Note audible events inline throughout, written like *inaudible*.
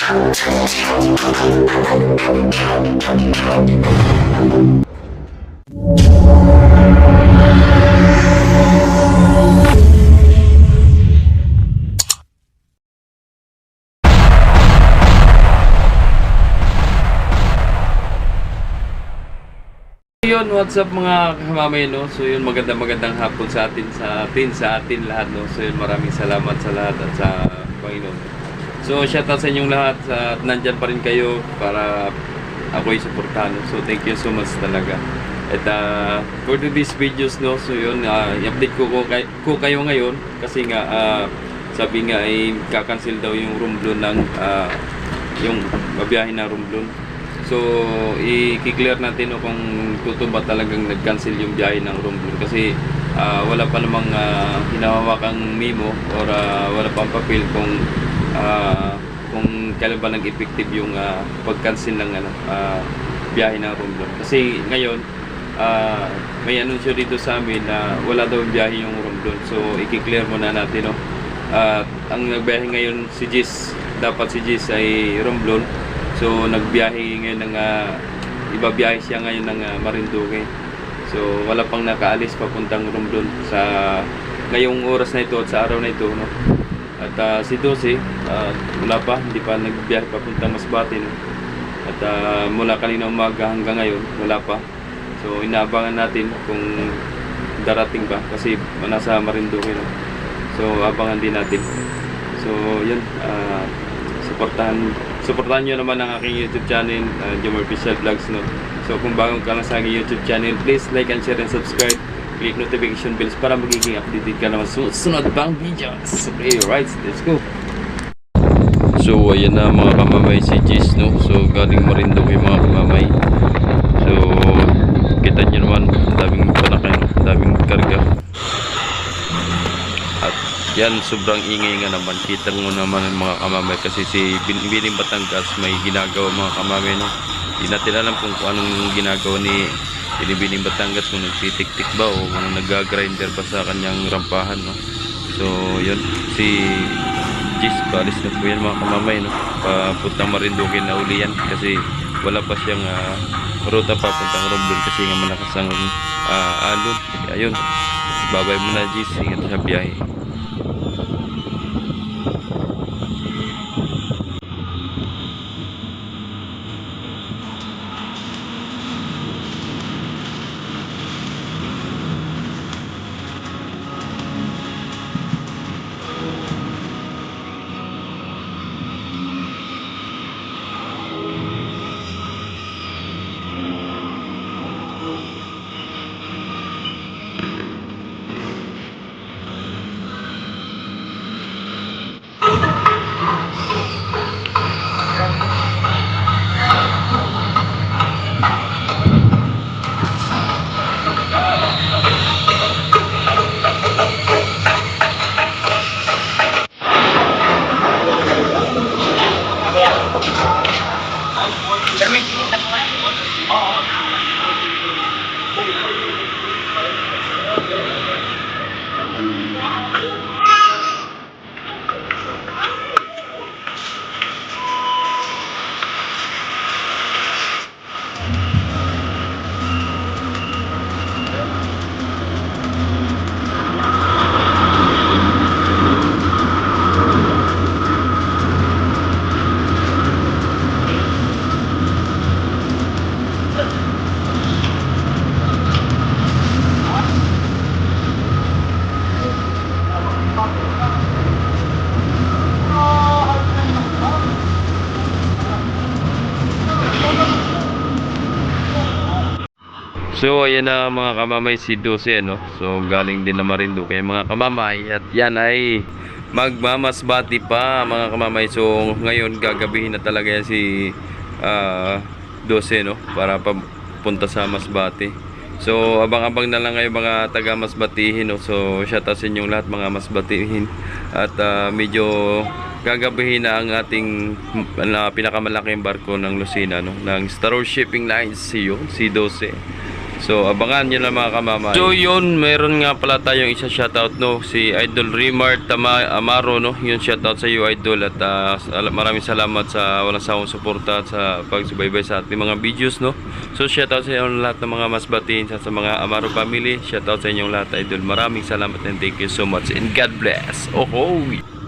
Yun, what's up mga kamamay, no? So yun, magandang magandang hapon sa atin, sa atin, sa atin lahat, no? So yun, maraming salamat sa lahat at sa Panginoon. So, shout out sa inyong lahat at nandyan pa rin kayo para ako'y suportahan. So, thank you so much talaga. At uh, for these videos, no? So yun, uh, i-update ko, ko, kay, ko kayo ngayon kasi nga, uh, sabi nga ay kakancel daw yung Romblon ng uh, yung babiyahin na Romblon. So, i-clear natin no, kung totoo ba talagang nag-cancel yung biyahe ng Romblon kasi ah, wala pa namang uh, hinahawakang memo or ah, wala pang papel kung ah, kung kailan ba nag-effective yung ah, pag-cancel ng ano, ah, biyahe ng Romblon. Kasi ngayon, ah, may anunsyo dito sa amin na wala daw biyahe yung Romblon. So, i-clear muna natin. No? At ang nagbiyahe ngayon si Jis, dapat si Jis ay Romblon. So nagbiyahe ngayon ng uh, ibabiyahe siya ngayon ng uh, Marinduque. So wala pang nakaalis papuntang Romblon sa ngayong oras na ito at sa araw na ito no. At ah, si Dose ah, wala pa, hindi pa nagbiyahe papuntang Masbate no. At ah, mula kanina umaga hanggang ngayon wala pa. So inaabangan natin kung darating ba kasi nasa Marinduque no. So abangan din natin. So yun, ah, suportahan suportahan nyo naman ang aking YouTube channel, uh, Jomar Official Vlogs no. So kung bago ka lang sa aking YouTube channel, please like and share and subscribe. Click notification bells para magiging updated ka naman sa sunod pang videos. Okay, right, let's go. So ayan na mga kamamay si Jis no. So galing Marinduque mga kamamay. So kita nyo naman, ang daming panakay, daming karga. Yan, sobrang ingay nga naman. Kita mo naman mga kamamay kasi si Bin- Bining Batangas may ginagawa mga kamamay. No? Hindi natin alam kung anong ginagawa ni Binibining Batangas kung nagtitik-tik ba o kung nag-grinder ba sa kanyang rampahan. No? So, yun. Si Jis, paalis na po yan mga kamamay. No? Papuntang Marinduque na uli yan kasi wala pa siyang ah, ruta papuntang Romblon kasi nga malakas ang ah, alon. Ayun. Babay mo na Jis. Ingat sa biyahe. So ayan na mga kamamay si 12 no. So galing din na Marinduque mga kamamay at yan ay magmamasbati pa mga kamamay. So ngayon gagabihin na talaga yan si ah 12 no para papunta sa Masbate. So abang-abang na lang kayo mga taga Masbatihin no. So shout out sa inyong lahat mga Masbatihin at ah, medyo gagabihin na ang ating na pinakamalaking barko ng Lucena no ng Star Shipping Lines si si 12. So, abangan nyo na mga kamamay. So, yun, meron nga pala tayong isa shoutout, no? Si Idol Rimar Tama Amaro, no? Yun, shoutout sa iyo, Idol. At sal- maraming salamat sa walang sawang suporta at sa pagsubaybay sa ating mga videos, no? So, shoutout sa inyo lahat ng mga masbatin sa, sa mga Amaro family. Shoutout sa inyong lahat, Idol. Maraming salamat and thank you so much. And God bless. Oh, oh.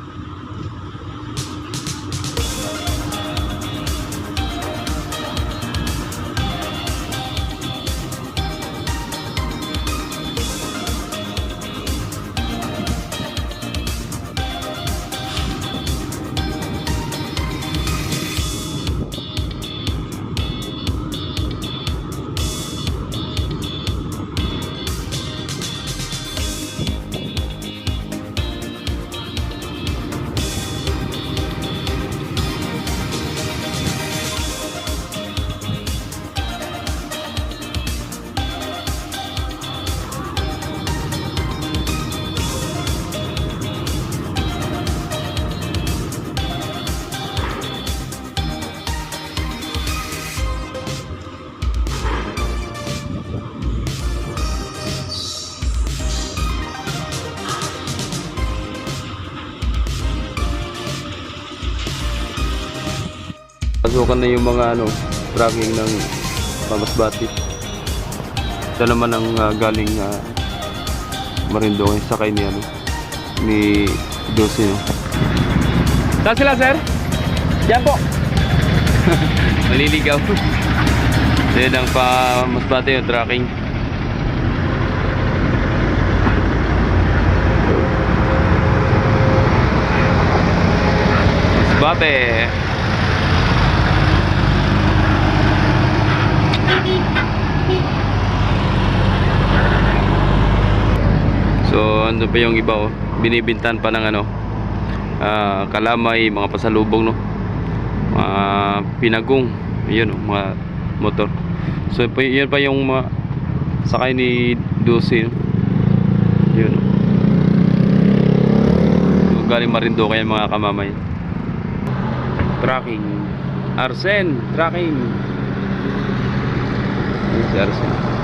Pasukan na yung mga ano, tracking ng pamasbati. Ito naman ang ah, galing uh, Marinduque sakay ni ano ni Dulce no. Saan sila sir? Diyan po. *laughs* Maliligaw. So yun ang pamasbati yung tracking. Masbate. So ano pa yung iba oh, binibintan pa ng ano ah, kalamay, mga pasalubong no. Mga pinagong, yun oh, mga motor. So yun pa yung mga sakay ni Dulce. No? Yun. oh. So, galing Marinduque yan mga kamamay. Tracking. Arsen, tracking. Si Arsen.